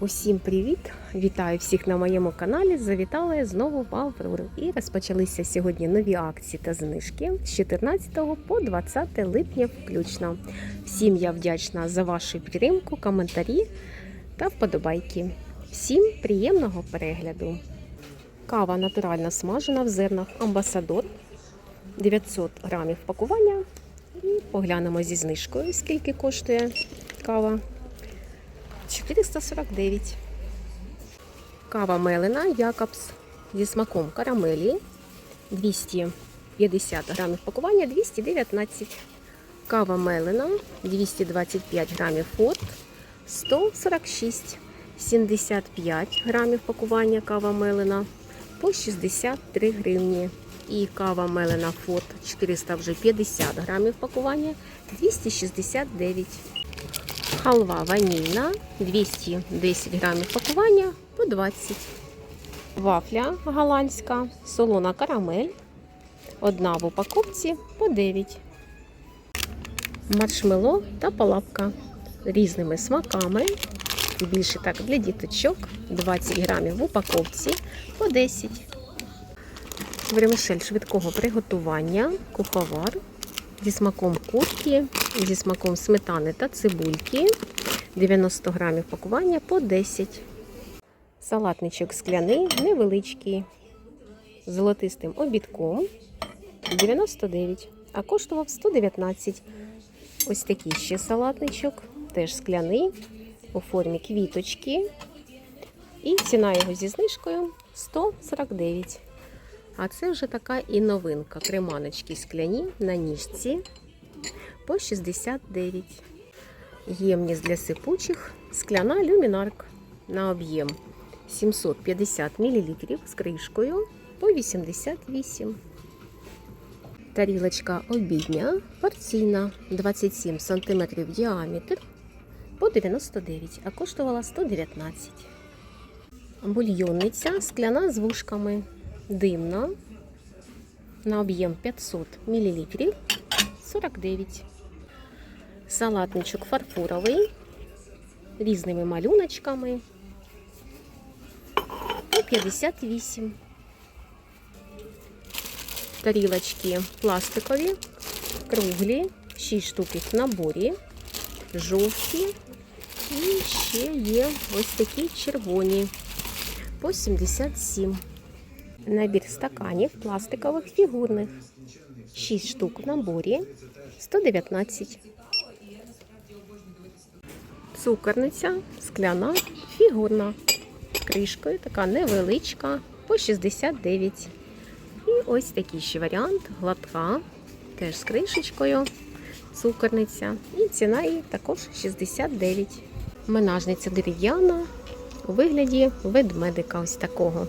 Усім привіт! Вітаю всіх на моєму каналі. Завітали знову в Аврору. І розпочалися сьогодні нові акції та знижки з 14 по 20 липня включно. Всім я вдячна за вашу підтримку, коментарі та вподобайки. Всім приємного перегляду! Кава натурально смажена в зернах Амбасадор 900 грамів пакування. І поглянемо зі знижкою, скільки коштує кава. 449. Кава мелена Якобс зі смаком карамелі 250 грамів пакування 219. Кава мелена 225 грамів форт 146. 75 грамів пакування кава мелена по 63 гривні. І кава мелена форт 400 вже 50 грамів пакування 269. Халва ванільна 210 грамів пакування по 20. Вафля голландська, солона карамель. Одна в упаковці по 9. Маршмело та палапка різними смаками. Більше так для діточок 20 грамів в упаковці по 10. Вермишель швидкого приготування, куховар зі смаком курки, зі смаком сметани та цибульки. 90 грамів пакування по 10. Салатничок скляний, невеличкий, золотистим обідком 99, а коштував 119. Ось такий ще салатничок, теж скляний, у формі квіточки. І ціна його зі знижкою 149. А це вже така і новинка. Креманочки скляні на ніжці по 69. Ємність для сипучих скляна люмінарк на об'єм 750 мл з кришкою по 88. Тарілочка обідня порційна 27 см діаметр по 99, а коштувала 119. Бульйонниця скляна з вушками димна на об'єм 500 мл 49. Салатничок фарфоровий різними малюночками по 58. Тарілочки пластикові, круглі, 6 штук в наборі, жовті і ще є ось такі червоні по 77. Набір стаканів пластикових фігурних. 6 штук в наборі 119. Цукерниця скляна, фігурна. Кришкою така невеличка по 69. І ось такий ще варіант гладка, теж з кришечкою. Цукерниця. І ціна її також 69. Менажниця дерев'яна у вигляді ведмедика ось такого.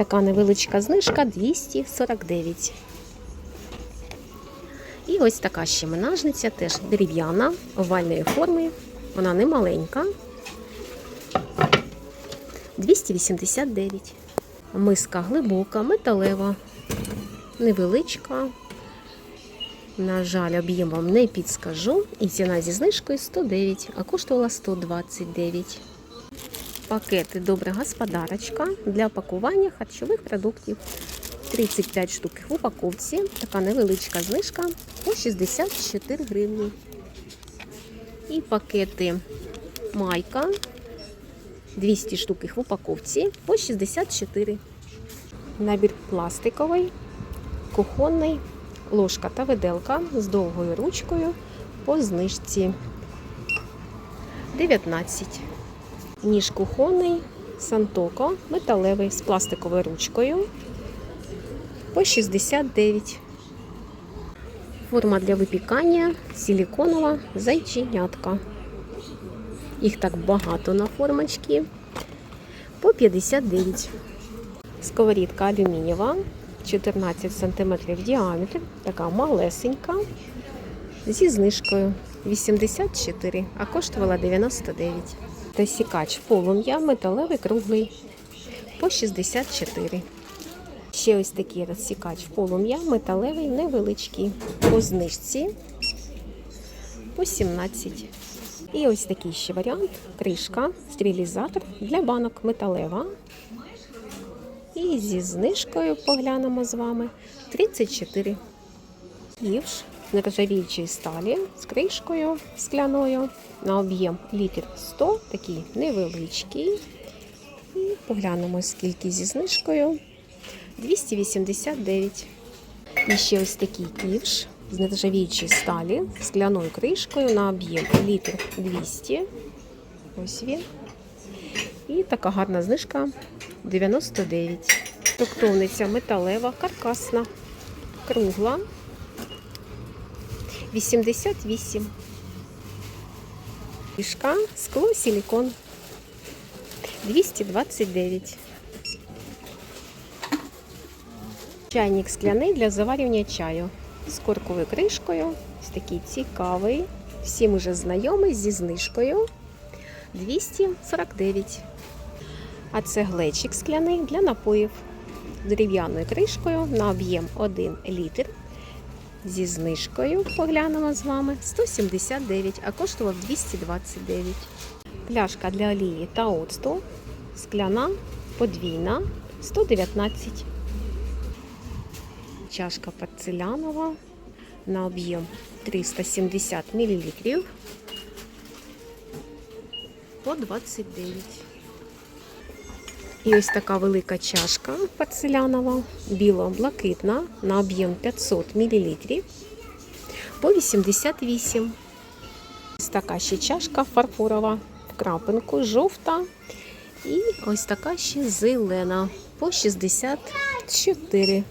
Така невеличка знижка 249. І ось така ще менажниця, теж дерев'яна, овальної форми. Вона не маленька. 289. Миска глибока, металева, невеличка. На жаль, об'єм вам не підскажу. І ціна зі знижкою 109, а коштувала 129 пакети добра господарочка для пакування харчових продуктів. 35 штук в упаковці. Така невеличка знижка по 64 гривні. І пакети майка. 200 штук в упаковці по 64. Набір пластиковий, кухонний, ложка та виделка з довгою ручкою по знижці 19. Ніж кухонний, сантоко, металевий з пластиковою ручкою по 69. Форма для випікання силіконова зайченятка. Їх так багато на формочці. По 59. Сковорідка алюмінієва, 14 см діаметр, така малесенька. Зі знижкою 84, а коштувала 99. Засікач полум'я металевий круглий по 64. Ще ось такий розсікач полум'я металевий невеличкий. По знижці по 17. І ось такий ще варіант. Кришка, стерилізатор для банок металева. І зі знижкою поглянемо з вами 34. Ківш нержавіючої сталі з кришкою скляною на об'єм літр 100, такий невеличкий. І поглянемо, скільки зі знижкою 289. І ще ось такий ківш з нержавіючої сталі скляною кришкою на об'єм літр 200. Ось він. І така гарна знижка 99. Туктовниця металева, каркасна, кругла. 88. Фішка, скло, силикон. 229. Чайник скляний для заварювання чаю з корковою кришкою. Ось такий цікавий. Всім уже знайомий зі знижкою 249. А це глечик скляний для напоїв дерев'яною кришкою на об'єм 1 літр. Зі знижкою поглянемо з вами 179, а коштував 229. Пляшка для олії та оцту скляна подвійна 119. Чашка порцелянова на об'єм 370 мл по 29. І ось така велика чашка порцелянова, біло-блакитна на об'єм 500 мл по 88. Ось така ще чашка фарфорова в крапинку, жовта. І ось така ще зелена по 64.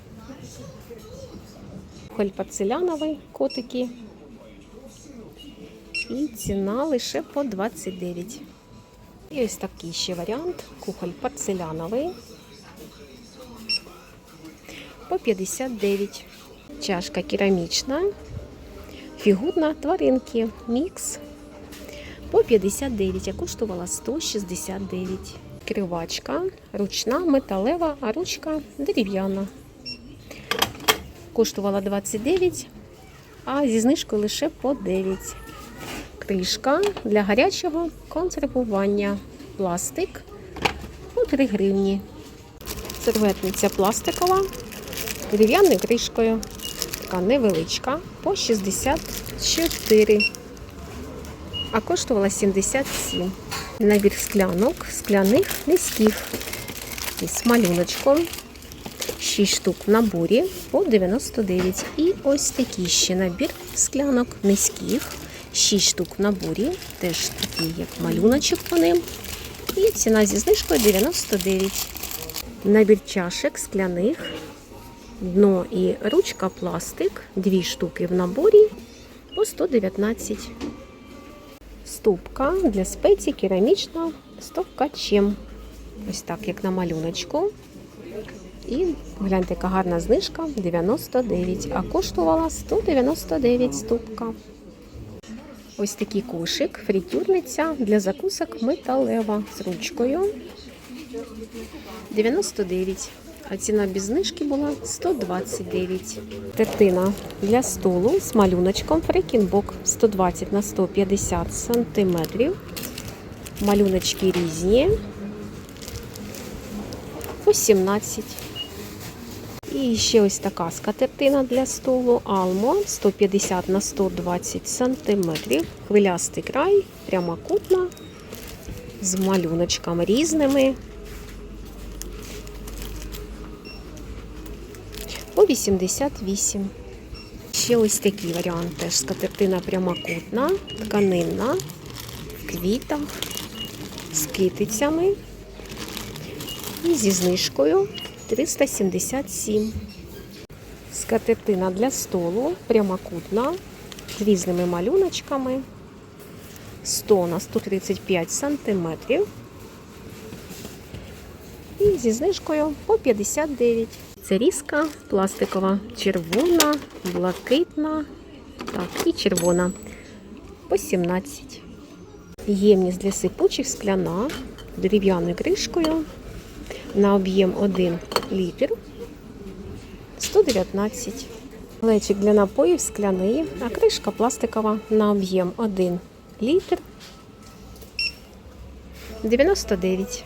Кухоль порцеляновий котики. І ціна лише по 29. І ось такий ще варіант. Кухоль порцеляновий. По 59. Чашка керамічна. Фігурна тваринки. Мікс. По 59, а коштувала 169. Кривачка. Ручна, металева, а ручка дерев'яна. Коштувала 29, а зі знижкою лише по 9 кришка для гарячого консервування. Пластик по 3 гривні. Серветниця пластикова з дерев'яною кришкою. Така невеличка по 64. А коштувала 77. Набір склянок, скляних низьких. Із малюночком. 6 штук в наборі по 99. І ось такий ще набір склянок низьких. 6 штук в наборі, теж такий, як малюночок по ним. І ціна зі знижкою 99. Набір чашек скляних, дно і ручка пластик, 2 штуки в наборі по 119. Ступка для спецій керамічна з товкачем. Ось так, як на малюночку. І гляньте, яка гарна знижка 99, а коштувала 199 ступка. Ось такий кошик, фритюрниця для закусок металева з ручкою 99. А ціна без знижки була 129. Тертина для столу з малюночком фрекінбок 120 на 150 сантиметрів. Малюночки різні. По 17. І ще ось така скатертина для столу Almo 150 на 120 см. Хвилястий край, прямокутна, з малюночками різними. По 88. Ще ось такий варіант теж скатертина прямокутна, тканинна, в квітах, з китицями і зі знижкою 377. Скатертина для столу прямокутна з різними малюночками 100 на 135 сантиметрів. І зі знижкою по 59. Це різка пластикова, червона, блакитна так, і червона по 17. Ємність для сипучих скляна дерев'яною кришкою на об'єм 1 літр 119. Глечик для напоїв скляний, а кришка пластикова на об'єм 1 літр 99.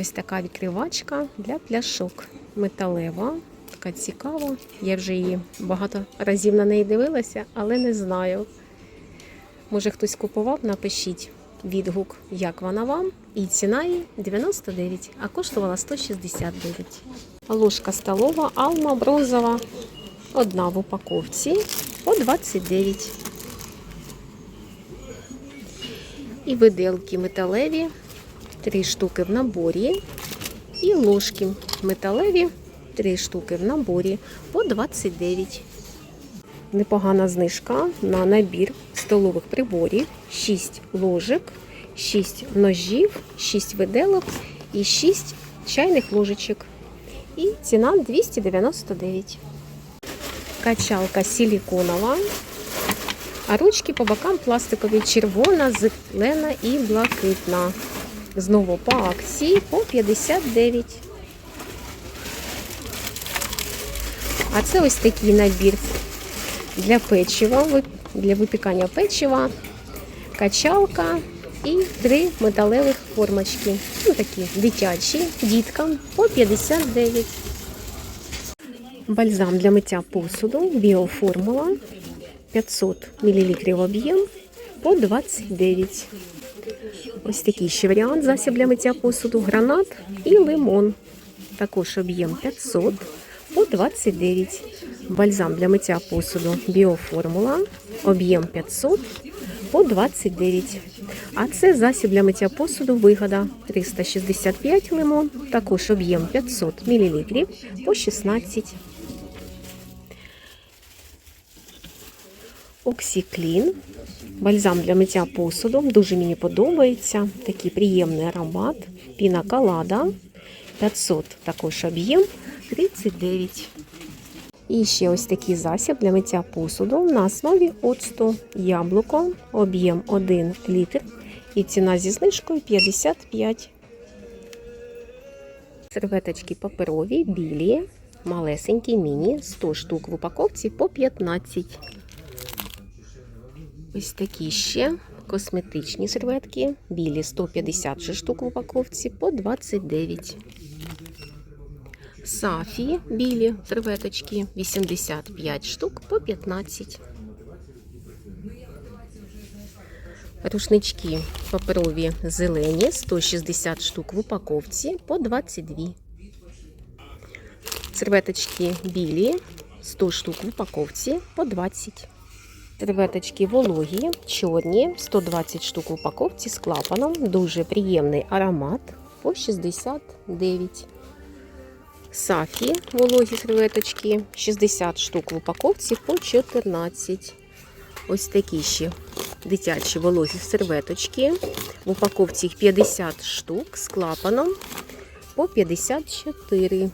Ось така відкривачка для пляшок. Металева, така цікава. Я вже її багато разів на неї дивилася, але не знаю. Може хтось купував, напишіть відгук, як вона вам. І ціна її 99, а коштувала 169. Ложка столова, алма бронзова. Одна в упаковці по 29. І виделки металеві, три штуки в наборі. І ложки металеві, три штуки в наборі по 29. Непогана знижка на набір столових приборів, 6 ложок, 6 ножів, 6 виделок і 6 чайних ложечок. І ціна 299. Качалка силіконова. А ручки по бокам пластикові червона, зелена і блакитна. Знову по акції по 59. А це ось такий набір для печива, ви- для випікання печива, качалка і три металевих формочки. Ну, такі дитячі, діткам по 59. Бальзам для миття посуду, біоформула 500 мл об'єм по 29. Ось такий ще варіант засіб для миття посуду, гранат і лимон. Також об'єм 500 по 29. Бальзам для миття посуду біоформула, об'єм 500 по 29. А це засіб для миття посуду вигода 365 лимон, також об'єм 500 мл по 16. Оксіклін. Бальзам для миття посуду. Дуже мені подобається. Такий приємний аромат. Піна колада. 500 також об'єм 39. І ще ось такий засіб для миття посуду на основі оцту яблуко, об'єм 1 літр і ціна зі знижкою 55. Серветочки паперові, білі, малесенькі, міні, 100 штук в упаковці по 15. Ось такі ще косметичні серветки, білі 150 штук в упаковці по 29. Сафі білі серветочки 85 штук по 15. Рушнички паперові зелені 160 штук в упаковці по 22. Серветочки білі 100 штук в упаковці по 20. Серветочки вологі, чорні, 120 штук в упаковці з клапаном. Дуже приємний аромат по 69. Сафі вологі серветочки 60 штук в упаковці по 14. Ось такі ще дитячі вологі серветочки. В упаковці їх 50 штук з клапаном по 54.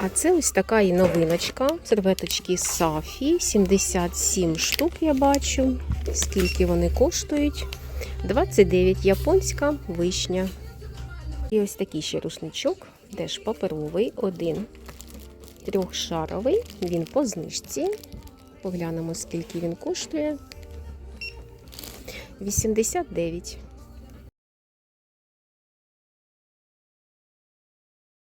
А це ось така і новиночка. Серветочки Сафі. 77 штук я бачу. Скільки вони коштують? 29 японська вишня. І ось такий ще рушничок, теж паперовий, один трьохшаровий. Він по знижці. Поглянемо, скільки він коштує. 89.